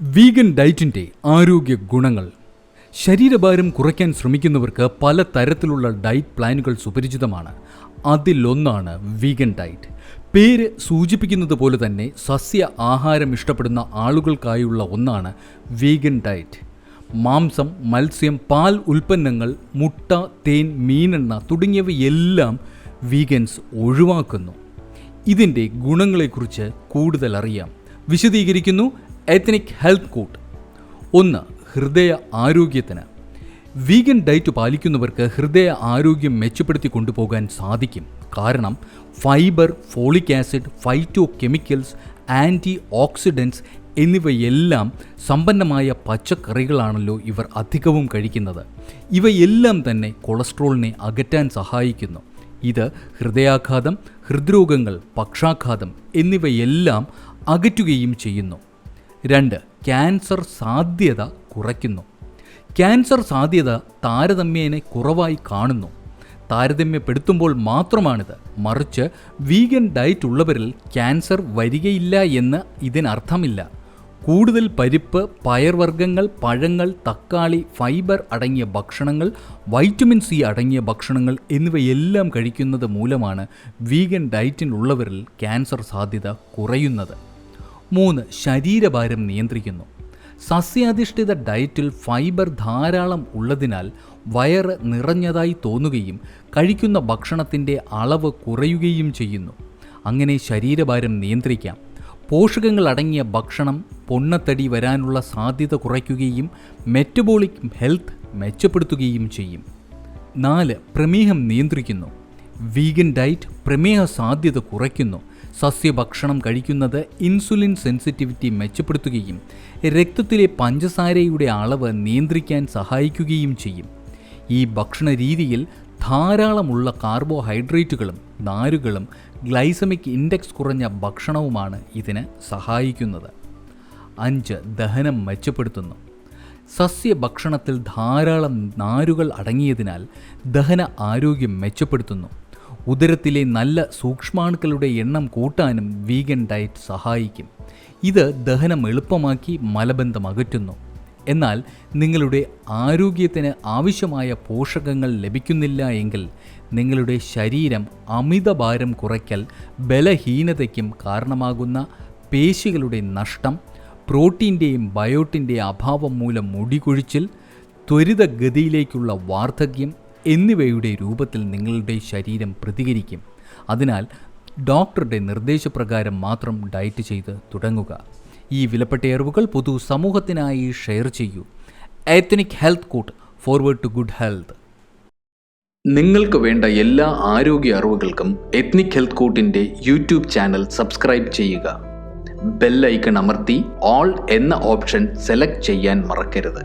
Vegan ഡയറ്റിന്റെ ആരോഗ്യ ഗുണങ്ങൾ. ശരീരഭാരം കുറയ്ക്കാൻ ശ്രമിക്കുന്നവർക്ക് പല തരത്തിലുള്ള ഡയറ്റ് പ്ലാനുകൾ സുപരിചിതമാണ്. അതിലൊന്നാണ് വീഗൻ ഡയറ്റ് പേര് സൂചിപ്പിക്കുന്നത് പോലെ തന്നെ സസ്യ ആഹാരം ഇഷ്ടപ്പെടുന്ന ആളുകൾക്കായുള്ള ഒന്നാണ് വീഗൻ ഡയറ്റ് മാംസം മത്സ്യം പാൽ ഉൽപ്പന്നങ്ങൾ മുട്ട തേൻ മീനെണ്ണ തുടങ്ങിയവയെല്ലാം വീഗൻസ് ഒഴിവാക്കുന്നു. ഇതിന്റെ ഗുണങ്ങളെക്കുറിച്ച് കൂടുതൽ അറിയാം വിശദീകരിക്കുന്നു എത്നിക് ഹെൽത്ത് കൂട്ട് ഒന്ന് ഹൃദയ ആരോഗ്യത്തിന്. വീഗൻ ഡയറ്റ് പാലിക്കുന്നവർക്ക് ഹൃദയ ആരോഗ്യം മെച്ചപ്പെടുത്തി കൊണ്ടുപോകാൻ സാധിക്കും. കാരണം fibre folic acid phytochemicals antioxidants എന്നിവയെല്ലാം സമ്പന്നമായ പച്ചക്കറികളാണല്ലോ ഇവർ അധികവും കഴിക്കുന്നത്. ഇവയെല്ലാം തന്നെ കൊളസ്ട്രോളിനെ അകറ്റാൻ സഹായിക്കുന്നു. ഇത് ഹൃദയാഘാതം ഹൃദ്രോഗങ്ങൾ പക്ഷാഘാതം എന്നിവയെല്ലാം അകറ്റുകയും ചെയ്യുന്നു. രണ്ട് ക്യാൻസർ സാധ്യത കുറയ്ക്കുന്നു. ക്യാൻസർ സാധ്യത താരതമ്യേന കുറവായി കാണുന്നു. താരതമ്യപ്പെടുത്തുമ്പോൾ മാത്രമാണിത്. മറിച്ച് വീഗൻ ഡയറ്റ് ഉള്ളവരിൽ ക്യാൻസർ വരികയില്ല എന്ന് ഇതിനർത്ഥമില്ല. കൂടുതൽ പരിപ്പ് പയർവർഗങ്ങൾ പഴങ്ങൾ തക്കാളി ഫൈബർ അടങ്ങിയ ഭക്ഷണങ്ങൾ വൈറ്റമിൻ സി അടങ്ങിയ ഭക്ഷണങ്ങൾ എന്നിവയെല്ലാം കഴിക്കുന്നത് മൂലമാണ് വീഗൻ ഡയറ്റിനുള്ളവരിൽ ക്യാൻസർ സാധ്യത കുറയുന്നത്. മൂന്ന് ശരീരഭാരം നിയന്ത്രിക്കുന്നു. സസ്യാധിഷ്ഠിത ഡയറ്റിൽ ഫൈബർ ധാരാളം ഉള്ളതിനാൽ വയറ് നിറഞ്ഞതായി തോന്നുകയും കഴിക്കുന്ന ഭക്ഷണത്തിന്റെ അളവ് കുറയുകയും ചെയ്യുന്നു. അങ്ങനെ ശരീരഭാരം നിയന്ത്രിക്കാം. പോഷകങ്ങൾ അടങ്ങിയ ഭക്ഷണം പൊണ്ണത്തടി വരാനുള്ള സാധ്യത കുറയ്ക്കുകയും മെറ്റബോളിക് ഹെൽത്ത് മെച്ചപ്പെടുത്തുകയും ചെയ്യും. നാല് പ്രമേഹം നിയന്ത്രിക്കുന്നു. വീഗൻ ഡയറ്റ് പ്രമേഹ സാധ്യത കുറയ്ക്കുന്നു. സസ്യഭക്ഷണം കഴിക്കുന്നത് ഇൻസുലിൻ സെൻസിറ്റിവിറ്റി മെച്ചപ്പെടുത്തുകയും രക്തത്തിലെ പഞ്ചസാരയുടെ അളവ് നിയന്ത്രിക്കാൻ സഹായിക്കുകയും ചെയ്യും. ഈ ഭക്ഷണ രീതിയിൽ ധാരാളമുള്ള കാർബോഹൈഡ്രേറ്റുകളും നാരുകളും ഗ്ലൈസമിക് ഇൻഡെക്സ് കുറഞ്ഞ ഭക്ഷണവുമാണ് ഇതിന് സഹായിക്കുന്നത്. അഞ്ച് ദഹനം മെച്ചപ്പെടുത്തുന്നു. സസ്യഭക്ഷണത്തിൽ ധാരാളം നാരുകൾ അടങ്ങിയതിനാൽ ദഹന ആരോഗ്യം മെച്ചപ്പെടുത്തുന്നു. ഉദരത്തിലെ നല്ല സൂക്ഷ്മാണുക്കളുടെ എണ്ണം കൂട്ടാനും വീഗൻ ഡയറ്റ് സഹായിക്കും. ഇത് ദഹനം എളുപ്പമാക്കി മലബന്ധം അകറ്റുന്നു. എന്നാൽ നിങ്ങളുടെ ആരോഗ്യത്തിന് ആവശ്യമായ പോഷകങ്ങൾ ലഭിക്കുന്നില്ല എങ്കിൽ നിങ്ങളുടെ ശരീരം അമിതഭാരം കുറയ്ക്കൽ ബലഹീനതയ്ക്കും കാരണമാകുന്ന പേശികളുടെ നഷ്ടം പ്രോട്ടീന്റെയും ബയോട്ടിന്റെയും അഭാവം മൂലം മുടികൊഴിച്ചിൽ ത്വരിതഗതിയിലേക്കുള്ള വാർദ്ധക്യം എന്നിവയുടെ രൂപത്തിൽ നിങ്ങളുടെ ശരീരം പ്രതികരിക്കും. അതിനാൽ ഡോക്ടറുടെ നിർദ്ദേശപ്രകാരം മാത്രം ഡയറ്റ് ചെയ്ത് തുടങ്ങുക. ഈ വിലപ്പെട്ട അറിവുകൾ പൊതു സമൂഹത്തിനായി ഷെയർ ചെയ്യൂ. എത്തനിക് ഹെൽത്ത് കൂട്ട് ഫോർവേഡ് ടു ഗുഡ് ഹെൽത്ത് നിങ്ങൾക്ക് വേണ്ട എല്ലാ ആരോഗ്യ അറിവുകൾക്കും എത്നിക് ഹെൽത്ത് കൂട്ടിന്റെ യൂട്യൂബ് ചാനൽ സബ്സ്ക്രൈബ് ചെയ്യുക. ബെൽ ഐക്കൺ അമർത്തി ഓൾ എന്ന ഓപ്ഷൻ സെലക്ട് ചെയ്യാൻ മറക്കരുത്.